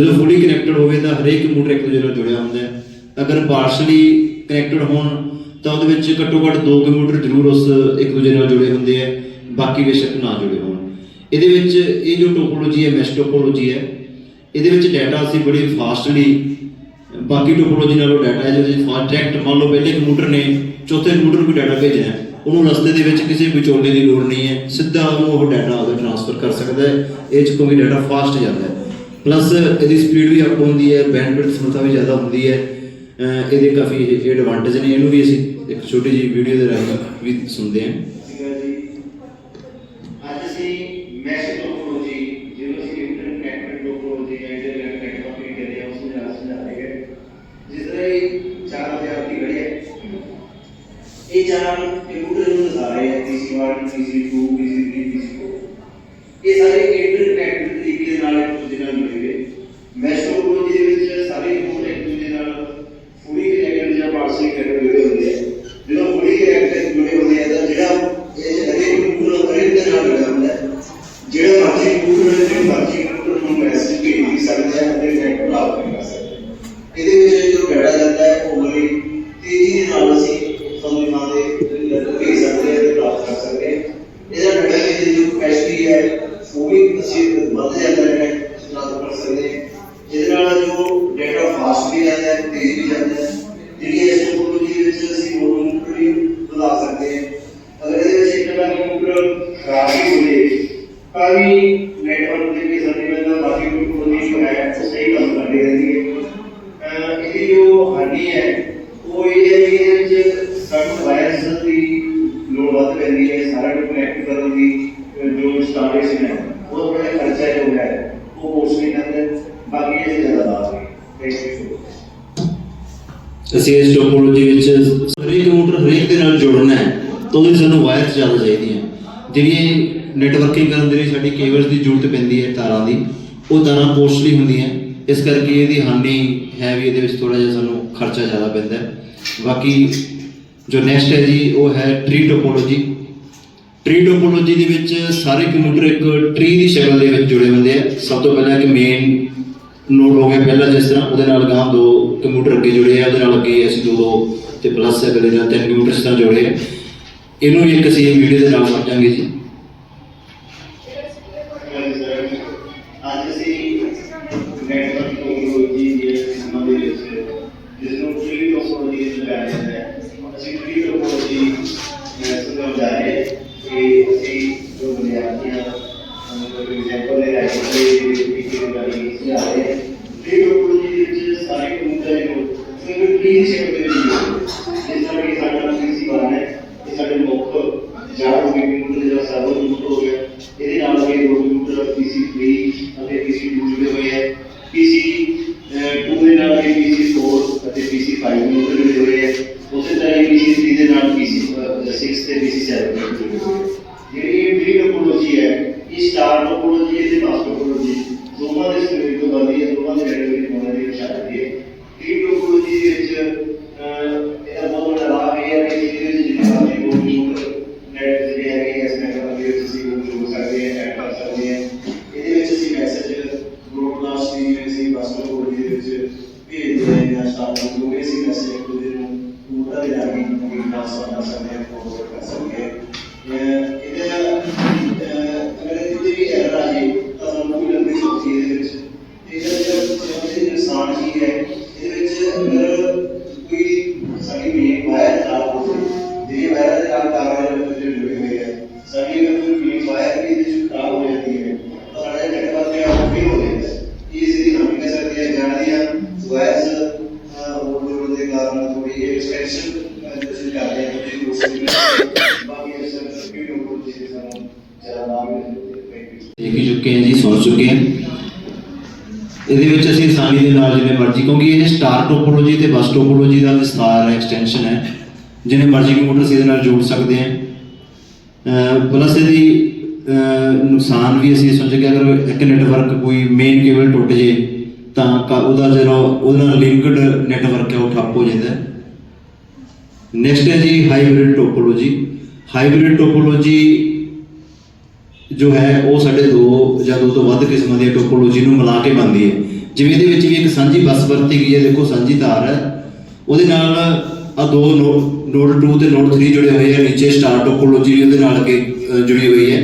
E: ਜਦੋਂ ਫੁੱਲੀ ਕਨੈਕਟਡ ਹੋਵੇ ਤਾਂ ਹਰੇਕ ਕੰਪਿਊਟਰ ਇੱਕ ਦੂਜੇ ਨਾਲ ਜੁੜਿਆ ਹੁੰਦਾ ਹੈ। ਅਗਰ ਪਾਰਸ਼ਲੀ ਕਨੈਕਟਡ ਹੋਣ, ਤਾਂ ਉਹਦੇ ਵਿੱਚ ਘੱਟੋ ਘੱਟ ਦੋ ਕੰਪਿਊਟਰ ਜ਼ਰੂਰ ਉਸ ਇੱਕ ਦੂਜੇ ਨਾਲ ਜੁੜੇ ਹੁੰਦੇ ਆ, ਬਾਕੀ ਬੇਸ਼ੱਕ ਨਾ ਜੁੜੇ ਹੋਣ। ਇਹਦੇ ਵਿੱਚ ਇਹ ਜੋ ਟੋਪੋਲੋਜੀ ਹੈ ਮੈਸ਼ ਟੋਪੋਲੋਜੀ ਹੈ, ਇਹਦੇ ਵਿੱਚ ਡਾਟਾ ਅਸੀਂ ਬੜੀ ਫਾਸਟਲੀ ਬਾਕੀ ਟੋਪੋਲੋਜੀ ਨਾਲੋਂ ਡਾਟਾ ਹੈ, ਜਿਹਦੇ ਫਾਸਟ ਡਾਇਰੈਕਟ ਮੰਨ ਲਓ ਪਹਿਲੇ ਕੰਪਿਊਟਰ ਨੇ, ਚੌਥੇ ਕੰਪਿਊਟਰ ਨੂੰ ਡਾਟਾ ਭੇਜਣਾ ਉਹਨੂੰ ਰਸਤੇ ਦੇ ਵਿੱਚ ਕਿਸੇ ਵਿਚੋਲੇ ਦੀ ਲੋੜ ਨਹੀਂ ਹੈ, ਸਿੱਧਾ ਉਹਨੂੰ ਉਹ ਡਾਟਾ ਉਹਦੇ ਟ੍ਰਾਂਸਫਰ ਕਰ ਸਕਦਾ ਹੈ, ਇਹ ਚ ਕੋਈ ਡਾਟਾ ਫਾਸਟ ਜਾਂਦਾ ਹੈ। ਪਲੱਸ ਇਹਦੀ ਸਪੀਡ ਵੀ ਅਪ ਹੁੰਦੀ ਹੈ ਬੈਂਡਵਿਡਥ ਸਮਰੱਥਾ ਵੀ ਜ਼ਿਆਦਾ ਹੁੰਦੀ ਹੈ। ਇਹਦੇ ਕਾਫੀ ਐਡਵਾਂਟੇਜ ਨੇ, ਇਹਨੂੰ ਵੀ ਅਸੀਂ ਇੱਕ ਛੋਟੀ ਜਿਹੀ ਵੀਡੀਓ ਦੇ ਰਾਹੀਂ ਵੀ ਸੁਣਦੇ ਹਾਂ।
B: ਇਹ ਚਾਰ ਕੰਪਿਊਟਰ ਨੂੰ ਨਜ਼ਾਰੇ ਹੈ PC1 PC2 PC3 PC4 ਇਹ ਸਾਰੇ ਇੰਟਰਨੈਟ ਨਾਲ ਇੱਕ ਦੂਜੇ ਨਾਲ ਮਿਲਣਗੇ ਮੈਸੋ ਕੋਲ ਦੇ ਵਿੱਚ ਸਾਰੇ ਕੋਲ ਇੱਕ ਦੂਜੇ ਨਾਲ ਇਸ
E: ਕਰਕੇ ਇਹਦੀ ਹਾਨੀ ਹੈ ਵੀ ਇਹਦੇ ਵਿੱਚ ਥੋੜਾ ਜਿਹਾ ਸਾਨੂੰ ਖਰਚਾ ਜ਼ਿਆਦਾ ਪੈਂਦਾ ਬਾਕੀ ਜੋ ਨੈਕਸਟ ਹੈ ਜੀ, ਉਹ ਹੈ ਟ੍ਰੀ ਟੋਪੋਲੋਜੀ ਟ੍ਰੀ ਟੋਪੋਲੋਜੀ ਦੇ ਵਿੱਚ ਸਾਰੇ ਕੰਪਿਊਟਰ ਇੱਕ ਟ੍ਰੀ ਦੀ ਸ਼ਕਲ ਦੇ ਵਿੱਚ ਜੁੜੇ ਹੁੰਦੇ ਆ। ਸਭ ਤੋਂ ਪਹਿਲਾਂ ਕਿ ਮੇਨ ਨੋਡ ਹੋ ਗਿਆ ਪਹਿਲਾਂ ਜਿਸ ਤਰ੍ਹਾਂ, ਉਹਦੇ ਨਾਲ ਗਾਂ ਦੋ ਕੰਪਿਊਟਰ ਅੱਗੇ ਜੁੜੇ ਆ, ਉਹਦੇ ਨਾਲ ਅੱਗੇ ਅਸੀਂ ਦੋ ਤੇ ਪਲੱਸ ਅਗਲੇ ਨਾਲ ਤਿੰਨ ਕੰਪਿਊਟਰਸ ਨਾਲ ਜੁੜੇ ਆ। ਇਹਨੂੰ ਇੱਕ ਅਸੀਂ ਵੀਡੀਓ ਦੇ ਨਾਲ ਸਮਝਾਂਗੇ ਜੀ।
B: relação a com a organização topology ਦਾ ਵਿਸਤਾਰ ਹੈ ਐਕਸਟੈਂਸ਼ਨ ਹੈ। ਜਿੰਨੇ ਮਰਜ਼ੀ ਕੰਪਿਊਟਰ ਅਸੀਂ ਇਹਦੇ ਨਾਲ ਜੋੜ ਸਕਦੇ ਹਾਂ। ਪਲੱਸ ਇਹਦੀ ਨੁਕਸਾਨ ਵੀ ਅਸੀਂ ਸਮਝ ਕੇ ਅਗਰ ਇੱਕ ਨੈਟਵਰਕ ਕੋਈ ਮੇਨ ਕੇਬਲ ਟੁੱਟ ਜੇ, ਤਾਂ ਉਹਦਾ ਜਿਹੜਾ, ਉਹਦੇ ਨਾਲ ਲਿੰਕਡ ਨੈਟਵਰਕ ਹੈ, ਉਹ ਠੱਪ ਹੋ ਜਾਂਦਾ ਨੈਕਸਟ ਹੈ ਜੀ ਹਾਈਬ੍ਰਿਡ ਟੋਪੋਲੋਜੀ ਹਾਈਬ੍ਰਿਡ ਟੋਪੋਲੋਜੀ ਜੋ ਹੈ, ਉਹ ਸਾਡੇ ਦੋ ਜਾਂ ਦੋ ਤੋਂ ਵੱਧ ਕਿਸਮਾਂ ਦੀ ਟੋਪੋਲੋਜੀ ਨੂੰ ਮਿਲਾ ਕੇ ਬਣਦੀ ਹੈ। ਜਿਵੇਂ ਇਹਦੇ ਵਿੱਚ ਵੀ ਇੱਕ ਸਾਂਝੀ ਬੱਸ ਵਰਤੀ ਗਈ ਹੈ, ਦੇਖੋ ਸਾਂਝੀ ਤਾਰ ਹੈ। ਉਹਦੇ ਨਾਲ ਆ ਦੋ ਨੋਡ 2 ਤੇ ਨੋਡ 3 ਜੁੜੇ ਹੋਏ ਆ, ਨੀਚੇ ਸਟਾਰ ਟੋਪੋਲੋਜੀ ਵੀ ਉਹਦੇ ਨਾਲ ਅੱਗੇ ਜੁੜੀ ਹੋਈ ਹੈ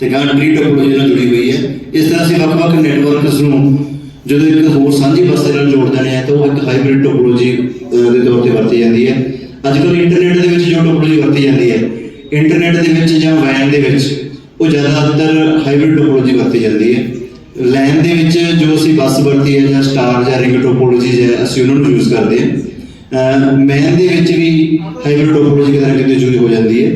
B: ਤੇ ਗਾਂ ਟਰੀ ਟੋਪੋਲੋਜੀ ਨਾਲ ਜੁੜੀ ਹੋਈ ਹੈ। ਇਸ ਤਰ੍ਹਾਂ ਅਸੀਂ ਵੱਖ-ਵੱਖ ਨੈਟਵਰਕਸ ਨੂੰ ਜਦੋਂ ਇੱਕ ਹੋਰ ਸਾਂਝੀ ਬੱਸ ਦੇ ਨਾਲ ਜੋੜ ਦਿੰਦੇ ਆ, ਤਾਂ ਉਹ ਇੱਕ ਹਾਈਬ੍ਰਿਡ ਟੋਪੋਲੋਜੀ ਦੇ ਤੌਰ ਤੇ ਵਰਤੀ ਜਾਂਦੀ ਹੈ। ਅੱਜ ਕੱਲ੍ਹ ਇੰਟਰਨੈਟ ਦੇ ਵਿੱਚ ਜੋ ਟੋਪੋਲੋਜੀ ਵਰਤੀ ਜਾਂਦੀ ਹੈ ਇੰਟਰਨੈਟ ਦੇ ਵਿੱਚ ਜਾਂ ਵੈਨ ਦੇ ਵਿੱਚ, ਉਹ ਜ਼ਿਆਦਾਤਰ ਹਾਈਬ੍ਰਿਡ ਟੋਪੋਲੋਜੀ ਵਰਤੀ ਜਾਂਦੀ ਹੈ। ਲੈਨ ਦੇ ਵਿੱਚ ਜੋ ਅਸੀਂ ਬੱਸ ਵਰਤੀ ਹੈ ਜਾਂ ਸਟਾਰ ਜਾਂ ਰਿੰਗ ਟੋਪੋਲੋਜੀ ਹੈ, ਅਸੀਂ ਉਹਨਾਂ ਨੂੰ ਯੂਜ਼ ਕਰਦੇ ਹਾਂ। ਮੈਨ ਦੇ ਵਿੱਚ ਵੀ ਹਾਈਬ੍ਰਿਡ ਟੋਪੋਲੋਜੀ ਕਿਤੇ ਨਾ ਕਿਤੇ ਯੂਜ਼ ਹੋ ਜਾਂਦੀ ਹੈ।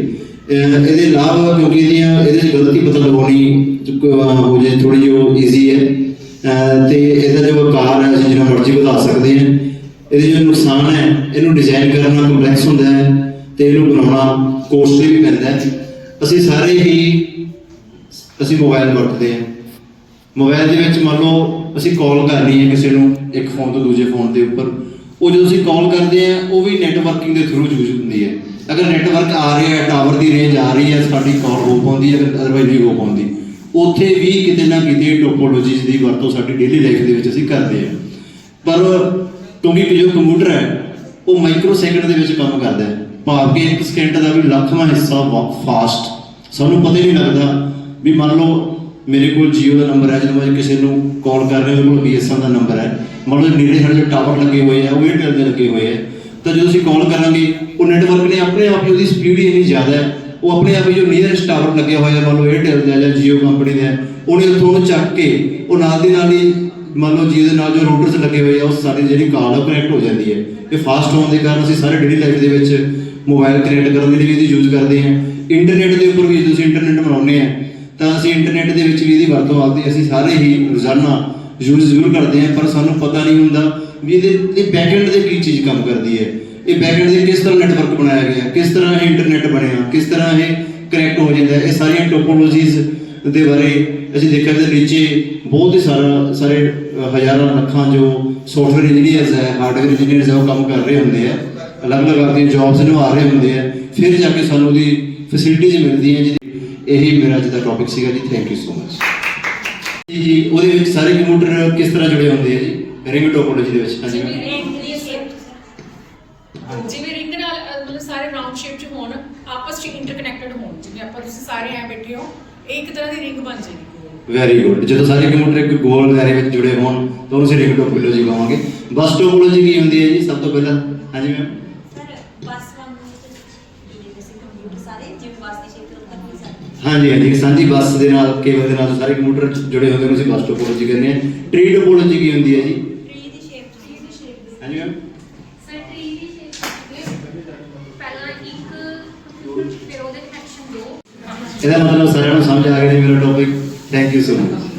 B: ਇਹਦੇ ਲਾਭ ਕਿਉਂਕਿ ਇਹਦੀਆਂ ਇਹਦੇ ਗਲਤੀ ਪਤਾ ਲਗਾਉਣੀ ਅਹ ਹੋ ਜੇ ਥੋੜੀ ਜਿਹੀ ਈਜ਼ੀ ਹੈ। ਅਹ ਤੇ ਇਹਦਾ ਜੋ ਆਕਾਰ ਹੈ, ਅਸੀਂ ਜਿੰਨਾ ਮਰਜ਼ੀ ਵਧਾ ਸਕਦੇ ਹਾਂ। ਇਹਦੇ ਜੋ ਨੁਕਸਾਨ ਹੈ, ਇਹਨੂੰ ਡਿਜ਼ਾਈਨ ਕਰਨਾ ਕੰਪਲੈਕਸ ਹੁੰਦਾ ਹੈ ਤੇ ਇਹਨੂੰ ਬਣਾਉਣਾ ਕੋਸਟਲੀ ਵੀ ਪੈਂਦਾ ਹੈ। ਅਸੀਂ ਸਾਰੇ ਹੀ ਅਸੀਂ ਮੋਬਾਈਲ ਵਰਤਦੇ ਹਾਂ। ਮੋਬਾਈਲ ਦੇ ਵਿੱਚ ਮੰਨ ਲਓ, ਅਸੀਂ ਕਾਲ ਕਰਨੀ ਹੈ ਕਿਸੇ ਨੂੰ ਇੱਕ ਫੋਨ ਤੋਂ ਦੂਜੇ ਫੋਨ ਦੇ ਉੱਪਰ। ਉਹ ਜਦੋਂ ਅਸੀਂ ਕਾਲ ਕਰਦੇ ਆ ਉਹ ਵੀ ਨੈਟਵਰਕਿੰਗ ਦੇ ਥਰੂ ਯੂਜ਼ ਹੁੰਦੀ ਹੈ। ਅਗਰ ਨੈਟਵਰਕ ਆ ਰਿਹਾ ਹੈ ਟਾਵਰ ਦੀ ਰੇਂਜ ਆ ਰਹੀ ਹੈ, ਸਾਡੀ ਕਾਲ ਹੋ ਪਾਉਂਦੀ ਹੈ ਅਦਰਵਾਈਜ਼ ਨਹੀਂ ਹੋ ਪਾਉਂਦੀ। ਉੱਥੇ ਵੀ ਕਿਤੇ ਨਾ ਕਿਤੇ ਟੋਪੋਲੋਜੀਜ਼ ਦੀ ਵਰਤੋਂ ਸਾਡੀ ਡੇਲੀ ਲਾਈਫ ਦੇ ਵਿੱਚ ਅਸੀਂ ਕਰਦੇ ਹਾਂ। ਪਰ ਕਿਉਂਕਿ ਕਿ ਜੋ ਕੰਪਿਊਟਰ ਹੈ, ਉਹ ਮਾਈਕਰੋ ਸੈਕਿੰਡ ਦੇ ਵਿੱਚ ਕੰਮ ਕਰਦਾ ਹੈ। ਭਾਵ ਕਿ ਇੱਕ ਸਕਿੰਟ ਦਾ ਵੀ ਲੱਖਵਾਂ ਹਿੱਸਾ ਫਾਸਟ ਸਾਨੂੰ ਪਤਾ ਹੀ ਨਹੀਂ ਲੱਗਦਾ ਵੀ ਮੰਨ ਲਓ ਮੇਰੇ ਕੋਲ Jio ਦਾ ਨੰਬਰ ਹੈ, ਜਦੋਂ ਮੈਂ ਕਿਸੇ ਨੂੰ ਕਾਲ ਕਰ ਰਿਹਾ, ਉਹਦੇ ਕੋਲ BSNL ਦਾ ਨੰਬਰ ਹੈ। ਮਤਲਬ ਲਓ ਨੇੜੇ ਸਾਡੇ ਟਾਵਰ ਲੱਗੇ ਹੋਏ ਆ, ਉਹ Airtel ਦੇ ਲੱਗੇ ਹੋਏ ਆ। ਤਾਂ ਜਦੋਂ ਅਸੀਂ ਕਾਲ ਕਰਾਂਗੇ, ਉਹ ਨੈਟਵਰਕ ਨੇ ਆਪਣੇ ਆਪ ਹੀ ਉਹਦੀ ਸਪੀਡ ਹੀ ਇੰਨੀ ਜ਼ਿਆਦਾ ਹੈ। ਉਹ ਆਪਣੇ ਆਪ ਹੀ ਜੋ ਨੀਅਰੈਸਟ ਟਾਵਰ ਲੱਗਿਆ ਹੋਇਆ, ਮੰਨ ਲਓ Airtel ਦਾ ਜਾਂ ਜੀਓ ਕੰਪਨੀ ਦਾ, ਉਹਨੇ ਉੱਥੋਂ ਉਹਨੂੰ ਚੱਕ ਕੇ, ਉਹ ਨਾਲ ਦੀ ਨਾਲ ਹੀ ਮੰਨ ਲਓ ਜਿਹਦੇ ਨਾਲ ਜੋ ਰੂਟਰਸ ਲੱਗੇ ਹੋਏ ਆ, ਉਹ ਸਾਡੀ ਜਿਹੜੀ ਕਾਲ ਆ ਕਨੈਕਟ ਹੋ ਜਾਂਦੀ ਹੈ। ਇਹ ਫਾਸਟ ਹੋਣ ਦੇ ਕਾਰਨ ਅਸੀਂ ਸਾਰੇ ਡੇਲੀ ਲਾਈਫ ਦੇ ਵਿੱਚ ਮੋਬਾਈਲ ਕਨੈਕਟ ਕਰਨ ਦੇ ਲਈ ਵੀ ਇਹਦੀ ਯੂਜ਼ ਕਰਦੇ ਹਾਂ। ਇੰਟਰਨੈਟ ਦੇ ਉੱਪਰ ਵੀ ਜਦੋਂ ਅਸੀਂ ਇੰਟਰਨੈਟ ਬਣਾਉਂਦੇ ਆ ਤਾਂ ਅਸੀਂ ਇੰਟਰਨੈਟ ਦੇ ਵਿੱਚ ਵੀ ਇਹਦੀ ਵਰਤੋਂ ਆਉਂਦੀ ਅਸੀਂ ਸਾਰੇ ਹੀ ਰੋਜ਼ਾਨਾ ਯੂਜ਼ ਜ਼ਰੂਰ ਕਰਦੇ ਹਾਂ ਪਰ ਸਾਨੂੰ ਪਤਾ ਨਹੀਂ ਹੁੰਦਾ ਵੀ ਇਹਦੇ ਇਹ ਬੈਕਐਂਡ ਦੇ ਕੀ ਚੀਜ਼ ਕੰਮ ਕਰਦੀ ਹੈ। ਇਹ ਬੈਕਐਂਡ ਦੇ ਕਿਸ ਤਰ੍ਹਾਂ ਨੈਟਵਰਕ ਬਣਾਇਆ ਗਿਆ, ਕਿਸ ਤਰ੍ਹਾਂ ਇਹ ਇੰਟਰਨੈਟ ਬਣਿਆ, ਕਿਸ ਤਰ੍ਹਾਂ ਇਹ ਕਨੈਕਟ ਹੋ ਜਾਂਦਾ ਇਹ ਸਾਰੀਆਂ ਟੋਪੋਲੋਜੀਜ਼ ਦੇ ਬਾਰੇ ਅਸੀਂ ਦੇਖਿਆ ਕਿ ਨੀਚੇ ਬਹੁਤ ਹੀ ਸਾਰਾ ਸਾਰੇ ਹਜ਼ਾਰਾਂ ਲੱਖਾਂ ਜੋ ਸੌਫਟਵੇਅਰ ਇੰਜੀਨੀਅਰਸ ਹੈ ਹਾਰਡਵੇਅਰ ਇੰਜੀਨੀਅਰਸ ਹੈ, ਉਹ ਕੰਮ ਕਰ ਰਹੇ ਹੁੰਦੇ ਆ। ਅਲੱਗ-ਅਲੱਗ ਆਪਣੀਆਂ ਜੌਬਸ ਨਿਭਾ ਰਹੇ ਹੁੰਦੇ ਆ। ਫਿਰ ਜਾ ਕੇ ਸਾਨੂੰ ਉਹਦੀ ਫੈਸਿਲਿਟੀਜ਼ ਮਿਲਦੀਆਂ ਜਿਹਦੀ ਇਹੀ ਮੇਰਾ ਅੱਜ ਦਾ ਟੌਪਿਕ ਸੀਗਾ ਜੀ। ਥੈਂਕ ਯੂ ਸੋ ਮਚ ਜੀ ਜੀ ਉਹਦੇ ਵਿੱਚ ਸਾਰੇ ਕੰਪਿਊਟਰ ਕਿਸ ਤਰ੍ਹਾਂ ਜੁੜੇ ਹੁੰਦੇ ਆ ਜੀ? ਰਿੰਗ ਟੋਪੋਲੋਜੀ ਦੇ ਵਿੱਚ ਹਾਂਜੀ
F: ਜਿਵੇਂ। ਰਿੰਗ ਦੀ ਸ਼ੇਪ ਜਿਵੇਂ ਰਿੰਗ ਨਾਲ ਅਹ, ਮਤਲਬ ਸਾਰੇ ਰਾਉਂਡ ਸ਼ੇਪ ਚ ਹੋਣ ਆਪਸ ਚ ਇੰਟਰਕਨੈਕਟਡ ਹੋਣ ਜਿਵੇਂ ਆਪਾਂ ਤੁਸੀਂ ਸਾਰੇ ਐ ਬੈਠੇ ਹੋ ਇਹ ਇੱਕ ਤਰ੍ਹਾਂ ਦੀ ਰਿੰਗ ਬਣ ਜਾਏਗੀ।
B: ਵੈਰੀ ਗੁੱਡ ਜਦੋਂ ਸਾਰੇ ਕੰਪਿਊਟਰ ਇੱਕ ਗੋਲ ਦਾਇਰੇ ਵਿੱਚ ਜੁੜੇ ਹੋਣ ਤਾਂ ਉਹਨੂੰ ਅਸੀਂ ਰਿੰਗ ਟੋਪੋਲੋਜੀ ਕਹਾਂਗੇ। ਬਸ ਟੋਪੋਲੋਜੀ ਕੀ ਹੁੰਦੀ ਹੈ ਜੀ ਸਭ ਤੋਂ ਪਹਿਲਾਂ? ਹਾਂਜੀ ਮੈਮ
D: ਸਰ ਬੱਸ ਵਾਂਗ ਜਿਹੜੇ ਕਿਸੇ ਕੰਪਿਊਟਰ ਸਾਰੇ ਜਿਵੇਂ ਬੱਸ ਦੀ ਸ਼ੇਪ ਹੁੰਦਾ ਹੈ ਸਰ
B: ਹਾਂਜੀ ਹਾਂਜੀ ਸਾਂਝੀ ਬੱਸ ਦੇ ਨਾਲ ਕੇਬਲ ਦੇ ਨਾਲ ਸਾਰੇ ਕੰਪਿਊਟਰ ਜੁੜੇ ਹੁੰਦੇ ਨੇ ਅਸੀਂ ਬੱਸ ਟੋਪੋਲੋਜੀ ਕਹਿੰਦੇ ਹਾਂ। ਟਰੀ ਟੋਪੋਲੋਜੀ ਕੀ ਹੁੰਦੀ ਹੈ ਜੀ?
D: ਟ੍ਰੀ ਦੀ ਸ਼ੇਪ ਟ੍ਰੀ ਦੀ ਸ਼ੇਪ
B: ਹਾਂਜੀ ਮੈਮ
G: ਸਰ ਟ੍ਰੀ ਦੀ ਸ਼ੇਪ ਪਹਿਲਾਂ ਇੱਕ ਫਿਰ ਉਹਦੇ ਕਨੈਕਸ਼ਨ ਦੋ
B: ਇਹਦਾ ਮਤਲਬ ਸਾਰਿਆਂ ਨੂੰ ਸਮਝ ਆ ਗਿਆ ਜੀ ਮੇਰਾ topic thank you so much